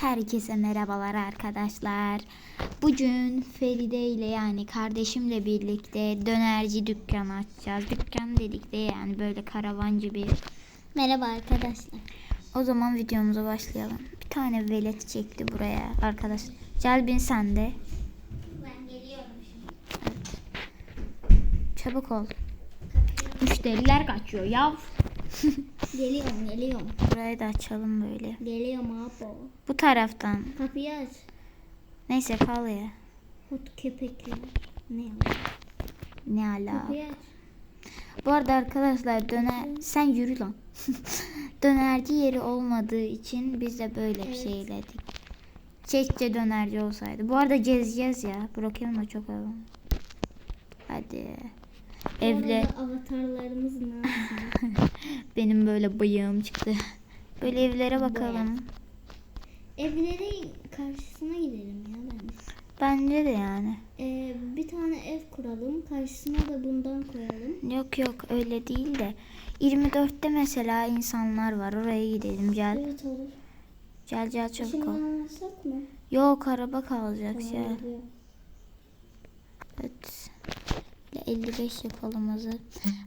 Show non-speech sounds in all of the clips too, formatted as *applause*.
Herkese merhabalar arkadaşlar. Bugün Feride ile yani kardeşimle birlikte dönerci dükkan açacağız. Dükkan dedik de yani böyle karavancı bir. Merhaba arkadaşlar. O zaman videomuza başlayalım. Bir tane velet çekti buraya arkadaş. Gel bin sen de. Ben geliyorum şimdi. Çabuk ol. Müşteriler kaçıyor yav. *laughs* Geliyorum geliyorum. Burayı da açalım böyle. Geliyorum abi. Bu taraftan. Kapıyı aç. Neyse kal ya. Hot köpekler. Ne ya? Ne ala. Kapıyı aç. Bu arada arkadaşlar döner sen yürü lan. *laughs* dönerci yeri olmadığı için biz de böyle bir Evet. şey eyledik. Keşke dönerci olsaydı. Bu arada gezeceğiz ya. Bırakayım da çok alalım. Hadi. Bu Evle avatarlarımız ne *laughs* benim böyle bıyığım çıktı. Böyle evlere bakalım. Evlerin karşısına gidelim ya bence. Bence de yani. Ee, bir tane ev kuralım. Karşısına da bundan koyalım. Yok yok öyle değil de 24'te mesela insanlar var. Oraya gidelim. Gel. Evet olur. Gel gel çabuk ol. Işınlanmasak mı? Yok araba kalacak Tamam, ya. geliyor. Evet. 55 yapalım hazır.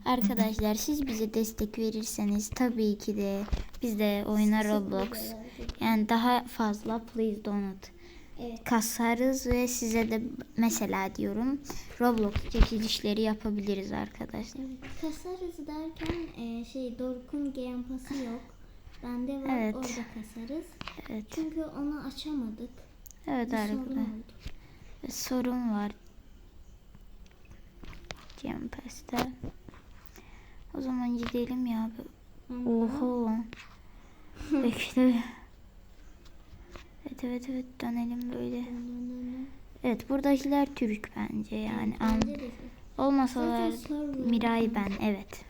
Arkadaşlar siz bize destek verirseniz tabii ki de biz de oyuna Roblox yani daha fazla Please Donut Evet. kasarız ve size de mesela diyorum Roblox çekilişleri yapabiliriz arkadaşlar. Kasarız derken e, şey Doruk'un Game Pass'ı yok. Bende var Evet. orada kasarız. Evet. Çünkü onu açamadık. Evet Bir sorun arkadaşlar. oldu. Sorun var. Game Pass'te. O zaman gidelim ya. Oho. *laughs* Bekle. Evet evet evet dönelim böyle. Evet buradakiler Türk bence yani. De olmasalar Miray ben evet.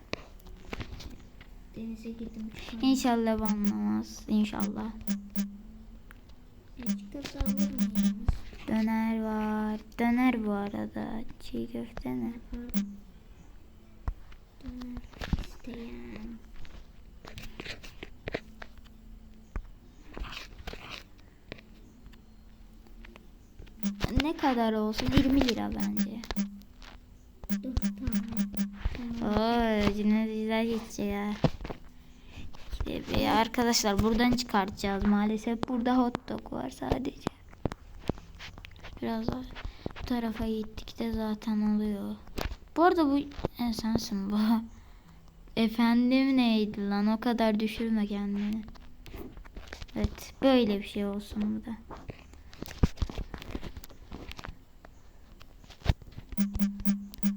denize girdim. İnşallah banlamaz. İnşallah. Döner var. Döner bu arada. Çiğ köfte ne? Pardon. Ne kadar olsun? 20 lira bence. Dört tane. Tamam. Oo, yine güzel geçecek. İşte bir arkadaşlar buradan çıkartacağız maalesef. Burada hot dog var sadece. Biraz daha bu tarafa gittik de zaten oluyor. Bu arada bu e, sensin bu. *laughs* Efendim neydi lan o kadar düşürme kendini. Evet böyle bir şey olsun bu da.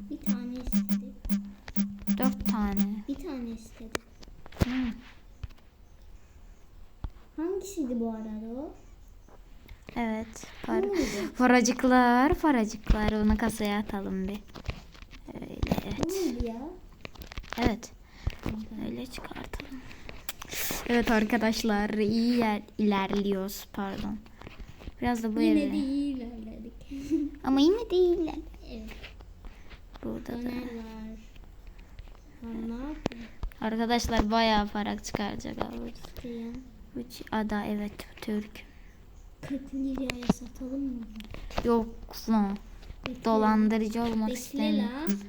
Bir tane istedi. Dört tane. Bir tane istedi. Hmm. Hangisiydi bu arada o? Evet. Muydu? *laughs* paracıklar, paracıklar. Onu kasaya atalım bir. Evet. Evet. Öyle çıkartalım. Evet arkadaşlar iyi yer ilerliyoruz pardon. Biraz da bu Yine eve. de iyi ilerledik. *laughs* Ama yine değil. evet. Burada da. Var. Arkadaşlar bayağı para çıkaracak abi. İsteyen. Bu ç- ada evet Türk. 40 liraya satalım mı? Yok lan. Bekle. Dolandırıcı olmak istemiyorum.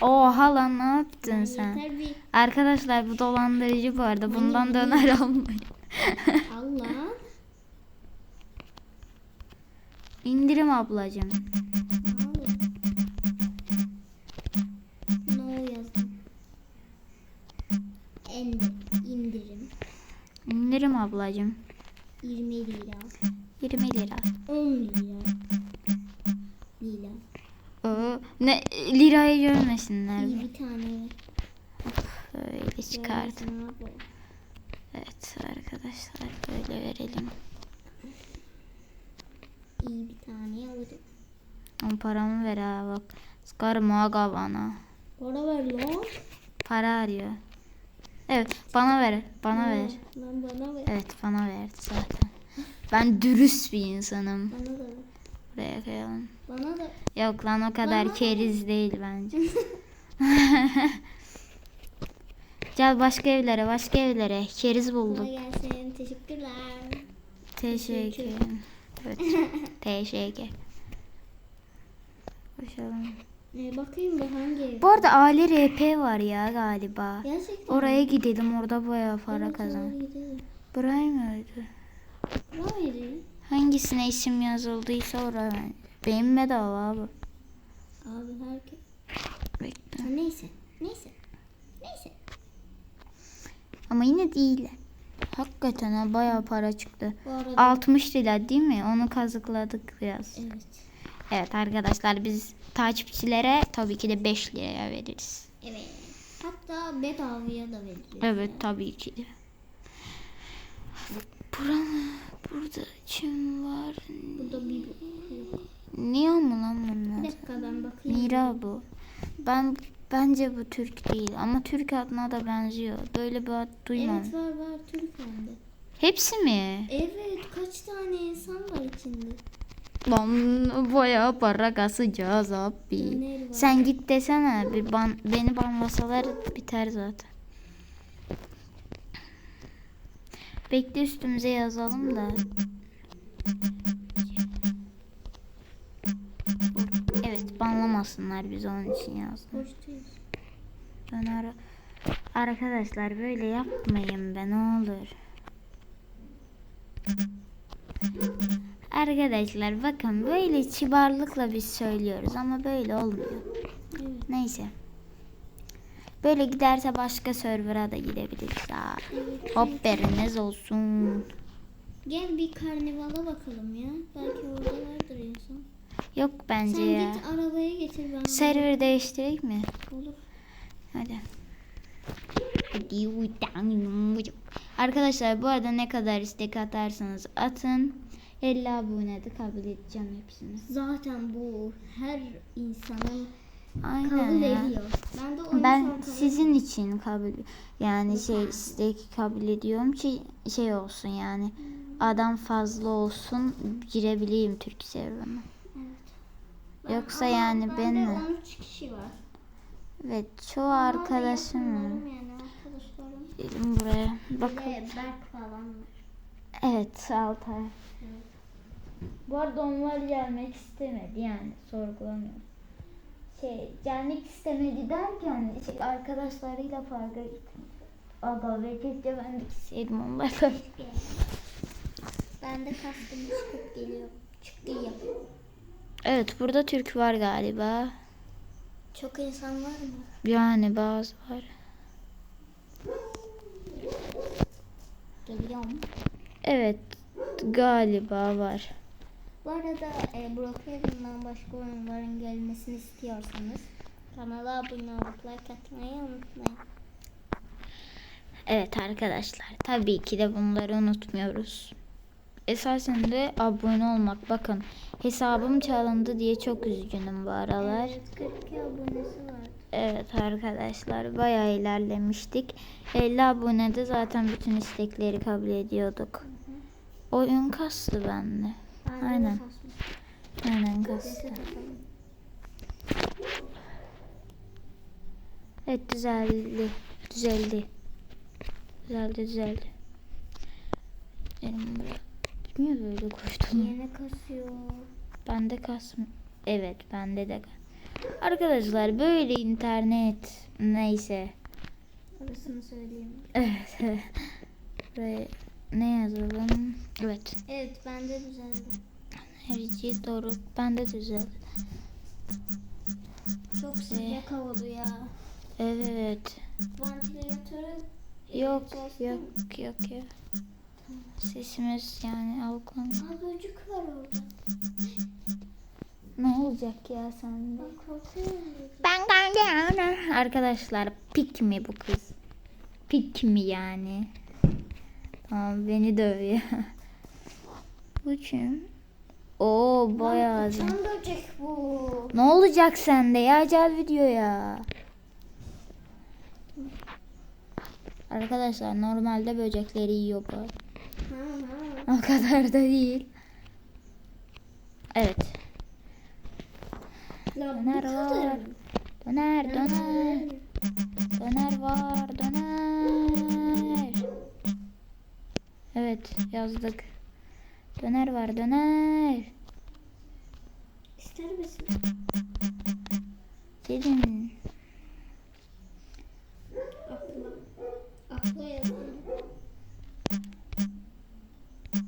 Oha lan ne yaptın sen? Bir Arkadaşlar bu dolandırıcı bu arada. Bundan döner almayın. Allah. İndirim ablacığım. No yazdım. End, indirim. İndirim ablacığım. 20 lira. 20 lira. 10 lira. Lira. Ne lirayı görmesinler. İyi bir tane. Böyle abi. Evet arkadaşlar böyle verelim. İyi bir tane alırım. Ama paramı ver ha bak. Sıkarım aga bana. Para ver lan. Para arıyor. Evet bana ver. Bana ver. Lan bana ver. Evet bana verdi zaten. Ben dürüst bir insanım. Bana da ver. Buraya koyalım. Bana da. Yok lan o kadar Bana- keriz değil bence. *laughs* Gel başka evlere başka evlere. Keriz bulduk. Gelsin. Teşekkürler. Teşekkür. Evet. *laughs* Teşekkür. Koşalım. Ee, bakayım bu hangi? Bu arada Ali RP var ya galiba. Gerçekten. Oraya gidelim orada bayağı para kazan. oraya gidelim. Burayı mıydı? Hayır. Hangisine isim yazıldıysa oraya. bence. Benim bedava abi. Abi herkes. Bekle. Ha, neyse. Neyse. Neyse. Ama yine değil. Hakikaten ha bayağı para çıktı. Arada 60 lira değil mi? Onu kazıkladık biraz. evet. Evet arkadaşlar biz takipçilere tabii ki de 5 liraya veririz. Evet. Hatta bedavaya da veririz. Evet tabii ki de. Bura mı? Burada kim var? Burada bir yok. Niye mı lan Bir bunlar? dakika ben bakayım. Mira bu. Ben bence bu Türk değil ama Türk adına da benziyor. Böyle bir ad duymam. Evet var var Türk bende. Hepsi mi? Evet kaç tane insan var içinde? Lan bayağı para kasacağız abi. Sen git desene bir ban, beni banlasalar biter zaten. Bekle üstümüze yazalım da. Evet banlamasınlar biz onun için. Ben ara... Arkadaşlar böyle yapmayın be ne olur. Arkadaşlar bakın böyle kibarlıkla biz söylüyoruz ama böyle olmuyor. Neyse. Böyle giderse başka server'a da gidebiliriz. Evet. Hop beriniz olsun. Gel bir karnivala bakalım ya. Belki orada vardır insan. Yok bence Sen ya. git arabaya getir ben. Server değiştireyim mi? Olur. Hadi. Arkadaşlar bu arada ne kadar istek atarsanız atın. 50 abone de kabul edeceğim hepsini. Zaten bu her insanın Aynen kabul ya. ediyor. Ben de o Ben kabul sizin için kabul yani şey istek kabul ediyorum ki şey olsun yani adam fazla olsun girebileyim Türk serverına. Ben- Yoksa ama yani bende benle. 13 kişi var. Evet çoğu Ama da arkadaşım var. Yani arkadaşlarım. Gelin buraya. Bakın. de Berk falan var. Evet Altay. Bu arada onlar gelmek istemedi yani sorgulamıyorum. Şey gelmek istemedi derken şey, arkadaşlarıyla parka gittim. Aga ve keşke ben de gitseydim onlarla. Ben de kastım çıkıp geliyor. Çıktı ya. Evet burada Türk var galiba. Çok insan var mı? Yani bazı var. Geliyor mu? Evet galiba var. Bu arada e, Brookhaven'dan başka oyunların gelmesini istiyorsanız kanala abone olup like atmayı unutmayın. Evet arkadaşlar tabii ki de bunları unutmuyoruz. Esasen de abone olmak. Bakın hesabım çalındı diye çok üzgünüm bu aralar. Evet 42 abonesi var. Evet arkadaşlar bayağı ilerlemiştik. 50 abonede zaten bütün istekleri kabul ediyorduk. Oyun kastı bende. Aynen. Aynen takalım. Evet düzeldi. Düzeldi. Düzeldi düzeldi. Benim. Niye böyle koştum? Yeni kasıyor. Bende kasm. Evet bende de. Arkadaşlar böyle internet neyse. Orasını söyleyeyim. Evet. *laughs* Buraya ne yazalım? Evet. Evet bende düzeldi. Herici doğru. Bende düzeldi. Çok sıcak havalı ya. Evet. Vantilatörü Yok yok yok yok. Sesimiz yani algılanıyor. Aa böcük var orada. Ne olacak ya sende? Ben geldim. Arkadaşlar pik mi bu kız? Pik mi yani? Tamam beni dövüyor. *laughs* bu kim? Oo bayağı. Uçan böcek bu. Ne olacak sende ya gel videoya. Arkadaşlar normalde böcekleri yiyor bu. Ha ha. O kadar da değil. Evet. Ya bu Döner kadar. var. Döner döner. Döner var döner. Evet yazdık. Döner var. İster misin? Dedim. Akla. Akla yazın.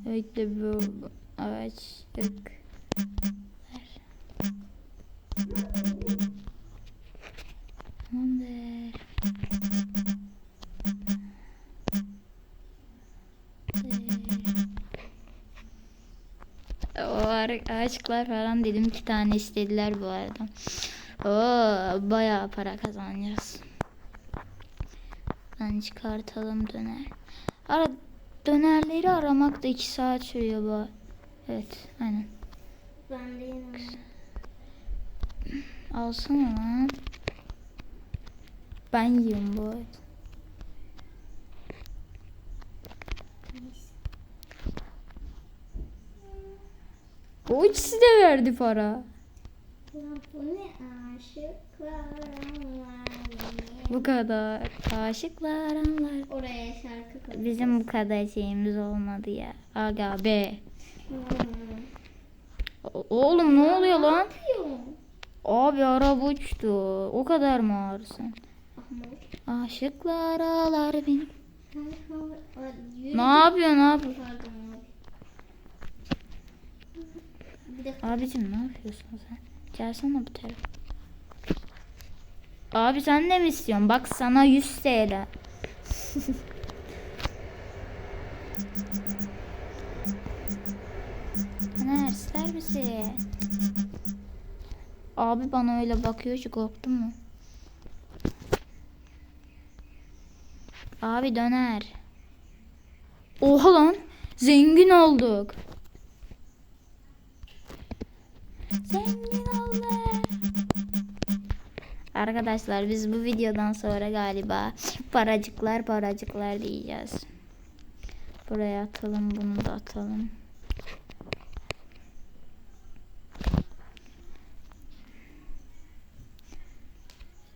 Öyle bu ağaçlık. Tamamdır. O ar- ağaçlar falan dedim iki tane istediler bu arada. Oo, bayağı para kazanacağız. Ben çıkartalım döner. Ara dönerleri aramak da iki saat sürüyor bu. Evet, aynen. Ben de. Alsana lan. Ben yiyorum bu arada. O ikisi de verdi para. Bu ne kadar. Aşıklar anlar. Oraya şarkı koy. Bizim bu kadar şeyimiz olmadı ya. Aga be. Hmm. Oğlum ne oluyor lan? yapıyorsun? Abi araba uçtu. O kadar mı ağırsın? Aşıklar ağlar beni. Ay, yürü Ne git. yapıyorsun abi? Pardon abi. Bir dakika. Abicim ne yapıyorsun sen? Gelsene bu tarafa. Abi sen ne mi istiyorsun? Bak sana 100 TL. Ana ister misin? Abi bana öyle bakıyor ki korktun mu? Abi döner. Oha lan. Zengin olduk. Arkadaşlar biz bu videodan sonra galiba paracıklar paracıklar diyeceğiz. Buraya atalım bunu da atalım.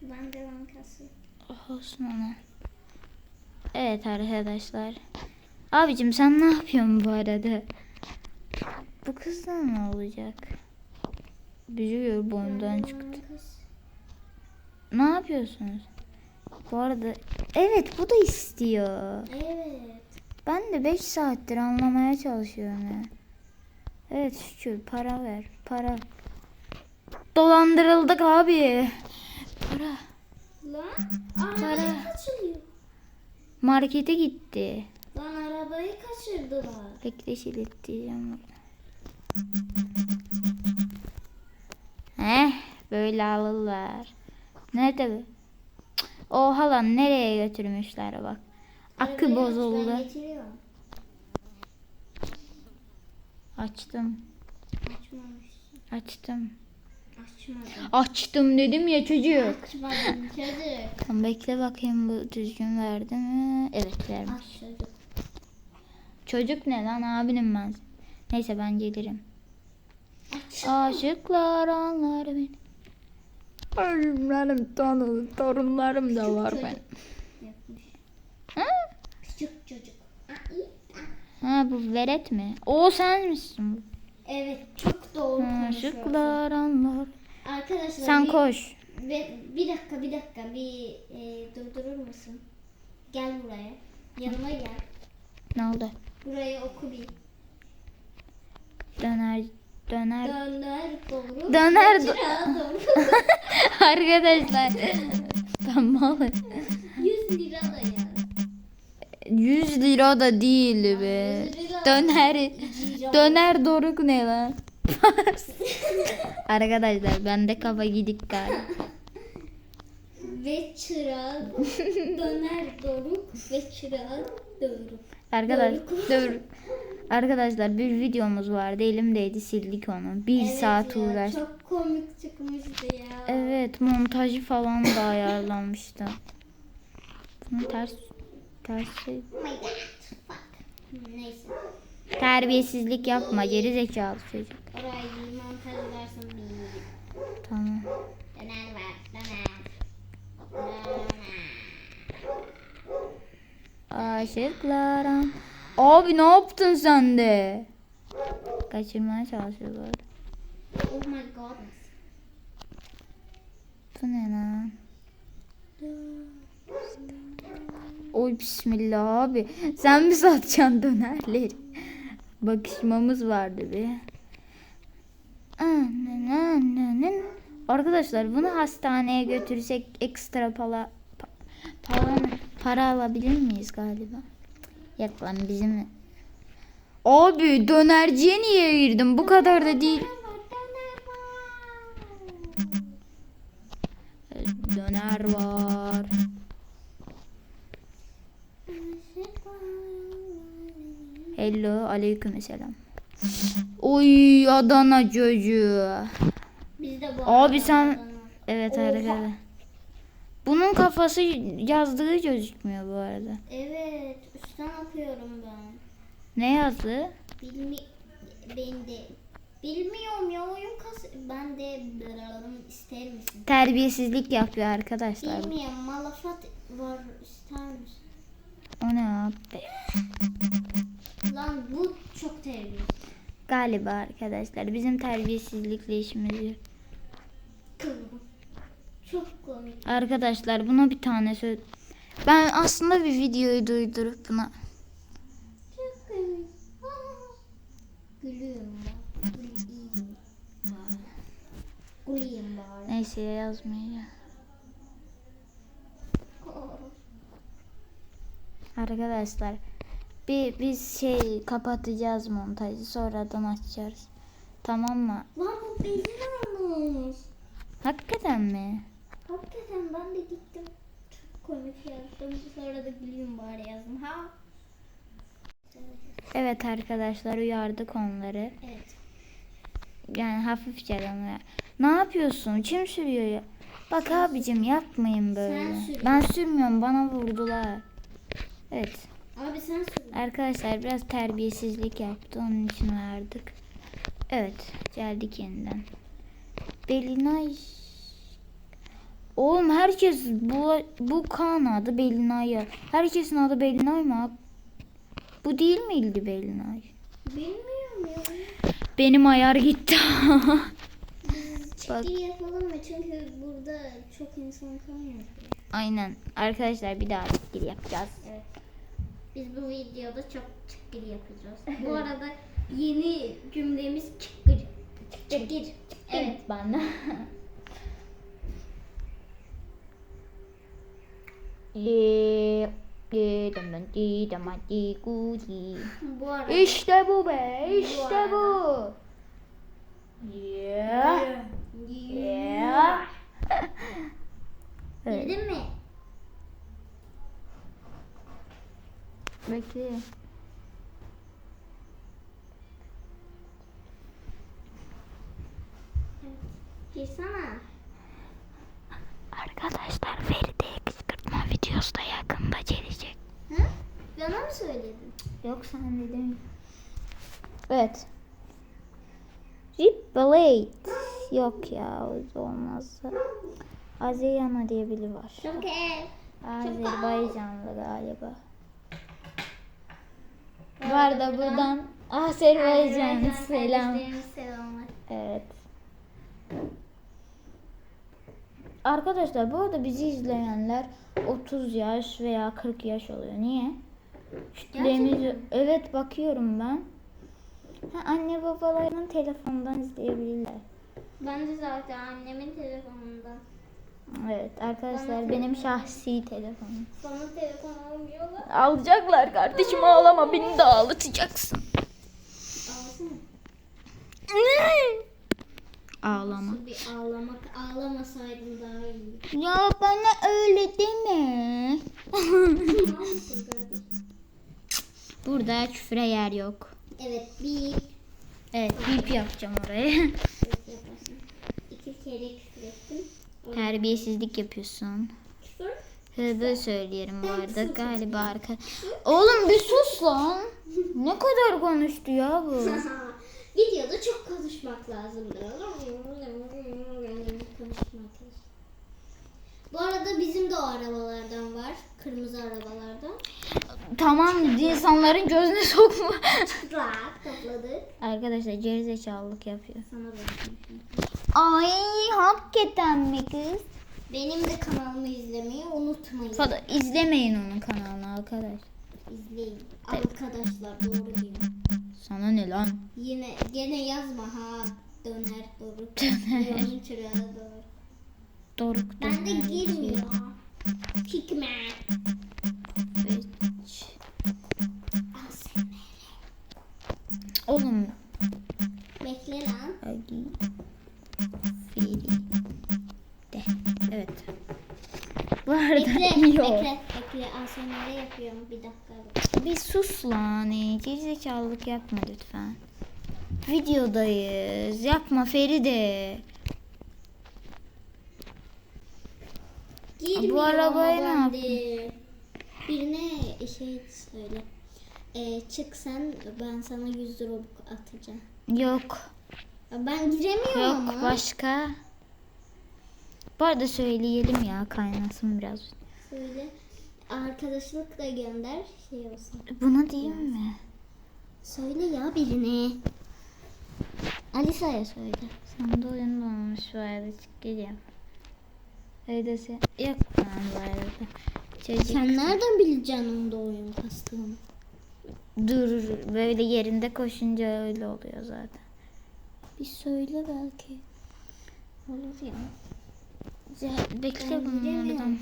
Ben de bankası. Olsun ona. Evet arkadaşlar. Abicim sen ne yapıyorsun bu arada? Bu kızdan ne olacak? Büyüyor boyundan çıktı. Ne yapıyorsunuz? Bu arada evet bu da istiyor. Evet. Ben de 5 saattir anlamaya çalışıyorum ya. Evet şükür para ver. Para. Dolandırıldık abi. Para. Lan kaçırıyor. Markete gitti. Lan arabayı kaçırdılar. Bekle şilet diyeceğim burada. Heh böyle alırlar. Nerede bu? Oha lan nereye götürmüşler bak. Aç, bozuldu. Açtım. Açmamışsın. Açtım. Açmadım. Açtım dedim ya çocuk. Açmadım çocuk. *laughs* Tamam bekle bakayım bu düzgün verdi mi? Evet vermiş. Çocuk. Ne lan abinim ben. Neyse ben gelirim. Aç. Aşıklar anlar beni. Benim tanrım, torunlarım da var ben. Ha? Küçük çocuk. Ha bu veret mi? O sen misin? Evet çok doğru. Aşıklar anlar. Arkadaşlar Sen bir, koş. Ve bir dakika bir dakika bir e, durdurur musun? Gel buraya. Yanıma gel. Ne oldu? Burayı oku bir. Döner döner. Döner doğru. Döner doğru. *laughs* Arkadaşlar. tamam. 100 lira da ya. 100 lira da değil be. 100 lira. Döner. Döner doruk ne lan? Arkadaşlar bende kafa gidik galiba. Ve çırağı döner doruk ve çırağı doruk. Arkadaş Doruk. Arkadaşlar bir videomuz vardı elimdeydi sildik onu. Bir Evet saat ya, uğraş. Çok komik çıkmıştı ya. Evet montajı falan da ayarlanmıştı. Bunu ters ters şey-. Neyse. terbiyesizlik yapma geri zekalı çocuk. Orayı montaj edersin. Tamam. Döner var. Döner. Döner. Abi ne yaptın sen de? Kaçırmaya çalışıyorlar. Oh my god. Bu ne lan? Oy bismillah abi. Sen mi satacaksın dönerleri? Bakışmamız vardı bir. Arkadaşlar bunu hastaneye götürsek ekstra para para, para alabilir miyiz galiba? Yok lan bizim Abi dönerciye niye girdim? Bu kadar da değil. Döner var. Hello, aleyküm selam. Oy Adana çocuğu. Bizde bu Abi sen Adana. evet Oha. Bunun kafası yazdığı gözükmüyor bu arada. Evet, üstten okuyorum ben. Ne yazdı? Bilmi ben de bilmiyorum ya oyun kas ben de ister misin? Terbiyesizlik yapıyor arkadaşlar. Bilmiyorum malafat var ister misin? O ne abi? Lan bu çok terbiyesiz. Galiba arkadaşlar bizim terbiyesizlikle işimiz yok. Çok komik. Arkadaşlar buna bir tane söz. Ben aslında bir videoyu duydurup buna Çok komik. *laughs* Gülüyorum ben. Bari. neyse yazmayacağım. Arkadaşlar bir biz şey kapatacağız montajı sonradan açacağız. Tamam mı? Lan bu belli olmuş. Hakikaten mi? Hakikaten ben de gittim. Çok komik yazdım. Sonra da gülüyorum bari yazdım. Ha? Evet arkadaşlar uyardık onları. Evet. Yani hafifçe ama. Ne yapıyorsun? Kim sürüyor ya? Bak abicim yapmayın böyle. Ben sürmüyorum bana vurdular. Evet. Abi sen söyle. Arkadaşlar biraz terbiyesizlik yaptı. Onun için uyardık. Evet. Geldik yeniden. Belinay. Oğlum herkes bu bu kan adı Belinay'a. Herkesin adı Belinay mı? Bu değil miydi Belinay? Bilmiyorum ya. Benim ayar gitti. Ciddi yapalım mı? Çünkü burada çok insan kalmıyor. Aynen. Arkadaşlar bir daha skill yapacağız. Evet. Biz bu videoda çok çıkkır yapacağız. *laughs* bu arada yeni cümlemiz çıkkır. Çıkkır. Evet. bana. *laughs* Bu arada İşte bu be, işte Bu. Yeah. Yeah. *laughs* Girdin mi? Bekle. Girsene. Arkadaşlar Feride'ye da yakında gelecek. Ha? Bana mı söyledin? Yok sen dedim. Evet. Rip Blade. Yok ya o olmaz. Azeyana diye biri var. Çok ev. Azerbaycanlı galiba. Bu arada buradan Azerbaycan selam. Selamlar. Evet. Arkadaşlar bu arada bizi izleyenler 30 yaş veya 40 yaş oluyor. Niye? Kütlemiz evet bakıyorum ben. Ha, anne babalarının telefonundan izleyebilirler. Ben de zaten annemin telefonundan. Evet arkadaşlar benim şahsi telefonum. Sana telefon almıyorlar. Alacaklar kardeşim ağlama beni de ağlatacaksın. Ağlasana. Ağlama. Nasıl bir ağlamak ağlamasaydın daha iyi. Ya bana öyle deme. *laughs* Burada küfre yer yok. Evet bir Evet bip yapacağım oraya. *laughs* İki kere küfür ettim. Terbiyesizlik yapıyorsun. Küfür. Hızlı söyleyelim bu arada galiba arka. Oğlum bir sus lan. Ne kadar konuştu ya bu. *laughs* Videoda çok konuşmak lazım. Konuşmak lazım. Bu arada bizim de o arabalardan var. Kırmızı arabalardan. Tamam insanların gözüne sokma. Çıplak topladık. Arkadaşlar gerizekalılık yapıyor. Sana bırakayım. Ay hakikaten mi kız? Benim de kanalımı izlemeyi unutmayın. Fada izlemeyin onun kanalını arkadaş. İzleyin. Arkadaşlar doğru lan? Yine gene yazma ha. Döner doğru. *laughs* Döner. Doğru. Doruk Ben de döner. girmiyor. Al sen. Oğlum. Bekle lan. Hadi. Fili. De. Evet. Bu arada Bekle, *laughs* yok. bekle, bekle. ASMR yapıyorum. Bir dakika. Bir sus lan. ey. Gerizekalılık yapma lütfen. Videodayız. Yapma Feride. Girmiyor Bu arabayı ne bende. Birine şey söyle. Ee, çık sen ben sana 100 lira atacağım. Yok. Ben giremiyorum Yok ama. başka. Bu arada söyleyelim ya kaynasın biraz. Söyle. Arkadaşlık da gönder şey olsun. Buna diyeyim mi? Söyle ya birine. Alisa'ya söyle. Sen de oyun olmuş bu arada çık. Öyle sen yok lan bu arada. Çocuk Sen nereden bileceksin onda oyun kastığını? dur böyle yerinde koşunca öyle oluyor zaten. Bir söyle belki. Olur ya. Bekle bunu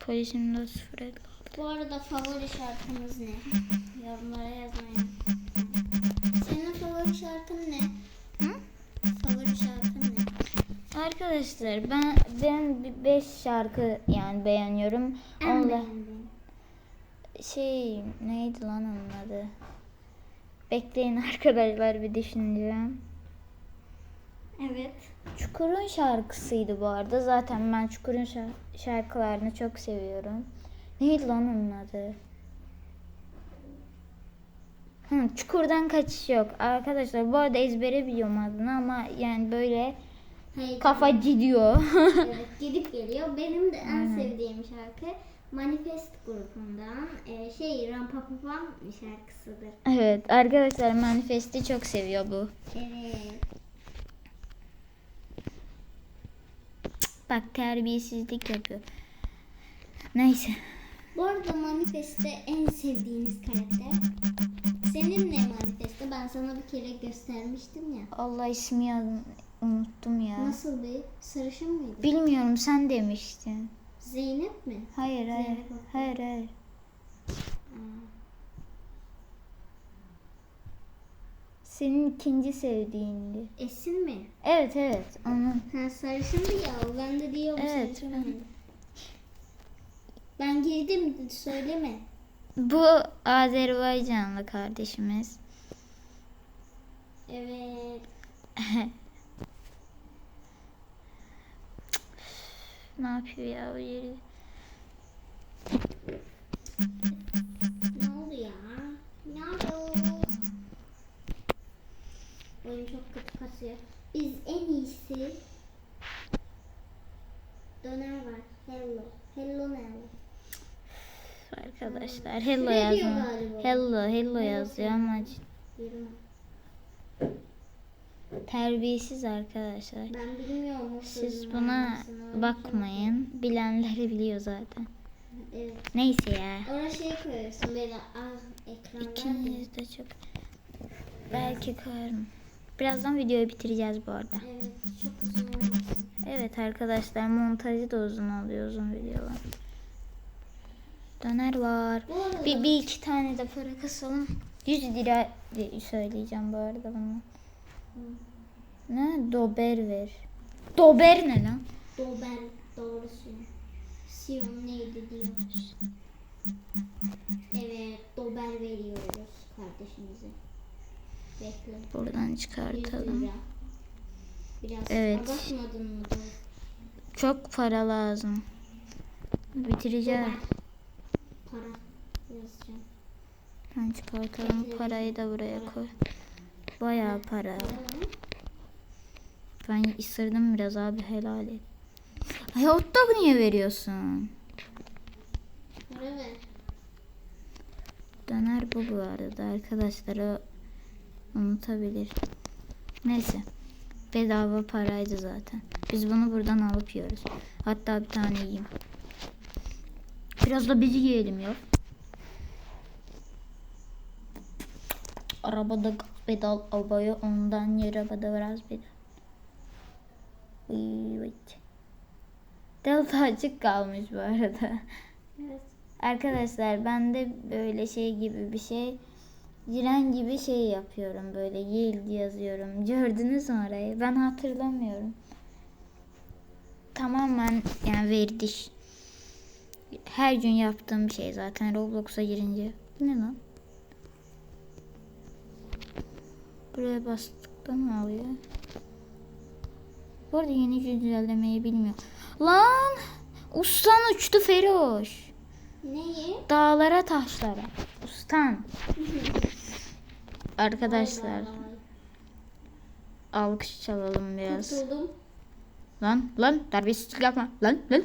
Polisim de sıfır. Bu arada favori şarkınız ne? *laughs* Yorumlara yazmayın. Senin favori şarkın ne? Hı? Favori şarkın ne? Arkadaşlar ben ben 5 şarkı yani beğeniyorum. En beğendiğin. şey neydi lan onun adı? Bekleyin arkadaşlar bir düşüneceğim. Evet. Çukur'un şarkısıydı bu arada. Zaten ben Çukur'un şar- şarkılarını çok seviyorum. Neydi lan onun adı? Hı, Çukur'dan kaçış yok. Arkadaşlar bu arada ezbere biliyorum adını ama yani böyle Hayır. kafa gidiyor. Evet, *laughs* gidip geliyor. Benim de en sevdiğim şarkı Manifest grubundan e, şey Rampapapam şarkısıdır. evet arkadaşlar Manifest'i çok seviyor bu. Evet. Bak terbiyesizlik yapıyor. Neyse. Bu arada Manifest'te en sevdiğiniz karakter. Senin ne Manifest'te? Ben sana bir kere göstermiştim ya. Allah ismi yazın- unuttum ya. Nasıl bir? Sarışın mıydı? Bilmiyorum sen demiştin. Zeynep mi? Hayır hayır. Zeynep. Hayır hayır. Senin ikinci sevdiğindi. Esin mi? Evet evet. Onu. Ha sarışındı ya. Ben de diyorum Evet, sarışın? Ben girdim söyleme. Bu Azerbaycanlı kardeşimiz. Evet. *laughs* ne yapıyor ya bu yeri? Ne oldu ya? Ne oldu? Oyun çok kötü kasıyor. Biz en iyisi döner var. Hello. Hello ne? Arkadaşlar hello galiba? Hello hello yazıyor ama terbiyesiz arkadaşlar. Ben bilmiyorum. Siz buna bakmayın. Bilenleri biliyor zaten. Evet. Neyse ya. Oraya şey koyuyorsun böyle az ekran var ya. İkiniz de çok. Belki koyarım. Birazdan videoyu bitireceğiz bu arada. Evet çok uzun olmasın. Evet arkadaşlar montajı da uzun oluyor uzun videolar. Döner var. Bir, bir iki tane de para kasalım. 100 lira söyleyeceğim bu arada bunu. Ne? Dober ver. Dober ne lan? Dober doğrusu. Sion neydi diyoruz. Evet dober veriyoruz kardeşimize. Buradan 100 çıkartalım. Evet. Çok para lazım. Bitireceğim. Para yazacağım. Ben çıkartalım. Parayı da buraya koy. Bayağı para. Ben ısırdım biraz abi helal et. Ay hot dog niye veriyorsun? Döner bu bu arada arkadaşlar o unutabilir. Neyse. Bedava paraydı zaten. Biz bunu buradan alıp yiyoruz. Hatta bir tane yiyeyim. Biraz da biz yiyelim ya. Arabada pedal havaya ondan arabada biraz pedal. Evet. Delta açık kalmış bu arada. *laughs* Evet. Arkadaşlar ben de böyle şey gibi bir şey Ciren gibi şey yapıyorum böyle yield yazıyorum. *laughs* Gördünüz mü orayı? Ben hatırlamıyorum. Tamamen yani verdiş. Her gün yaptığım bir şey zaten Roblox'a girince. Bu ne lan? Buraya bastıkta mı alıyor? Bu arada yeni güncellemeyi bilmiyor. Lan! Ustan uçtu Feroş. Neyi? Dağlara taşlara. Ustan. *laughs* Arkadaşlar alkış çalalım biraz. Kurtuldum. Lan lan terbiyesizlik yapma. Lan lan.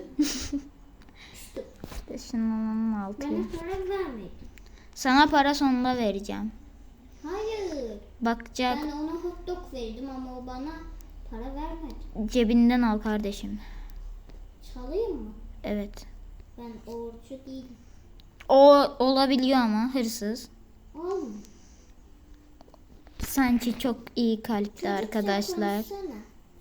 şunun altı. Bana para vermedin. Sana para sonunda vereceğim. Hayır. Bakacak Ben ona hot dog verdim ama o bana para vermedi. cebinden al kardeşim. Çalayım mı? Evet. Ben oruçlu değilim. O olabiliyor ama hırsız. Olma. Sanki çok iyi kalpli arkadaşlar.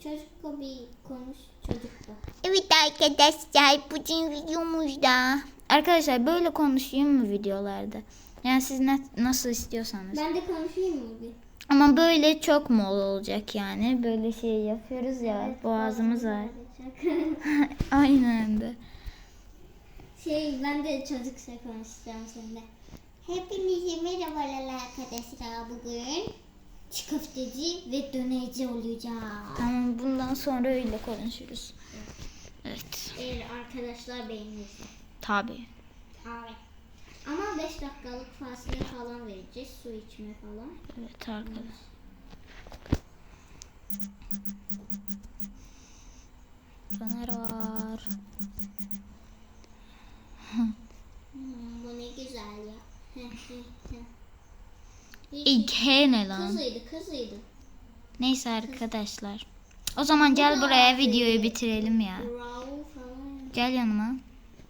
Çocukla bir konuş çocukla. Evet arkadaşlar bugün videomuzda. Arkadaşlar böyle konuşayım mı videolarda? Yani siz ne- nasıl istiyorsanız. Ben de konuşayım mı bir? Ama böyle çok mol olacak yani. Böyle şey yapıyoruz ya. Evet, boğazımız var. *laughs* *laughs* Aynen de. Şey ben de çocukça konuşacağım seninle. Hepinize merhabalar arkadaşlar bugün. Köfteci ve dönerci olacağım. Tamam bundan sonra öyle konuşuruz. Evet. Eğer arkadaşlar beğenirse. Tabi. Evet. Ama 5 dakikalık fasile falan vereceğiz. Su içme falan. Evet arkadaşlar. Döner var. Hmm, bu ne güzel ya. İlke ne lan? Kızıydı kızıydı. Neyse arkadaşlar. O zaman gel buraya videoyu bitirelim ya. Gel yanıma.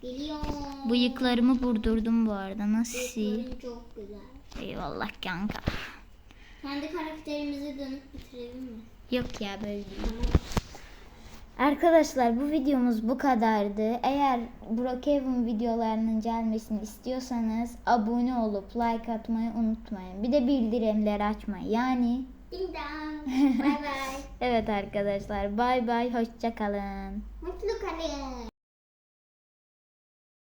Biliyorum. Bıyıklarımı vurdurdum bu arada. Nasıl? Çok güzel. Eyvallah kanka. Kendi karakterimize dönüp bitirelim mi? Yok ya böyle değil. Tamam. Arkadaşlar bu videomuz bu kadardı. Eğer Brookhaven videolarının gelmesini istiyorsanız abone olup like atmayı unutmayın. Bir de bildirimleri açmayı. Yani Ding dong. *laughs* Bye bye. evet arkadaşlar bay bay hoşça kalın. Mutlu kalın.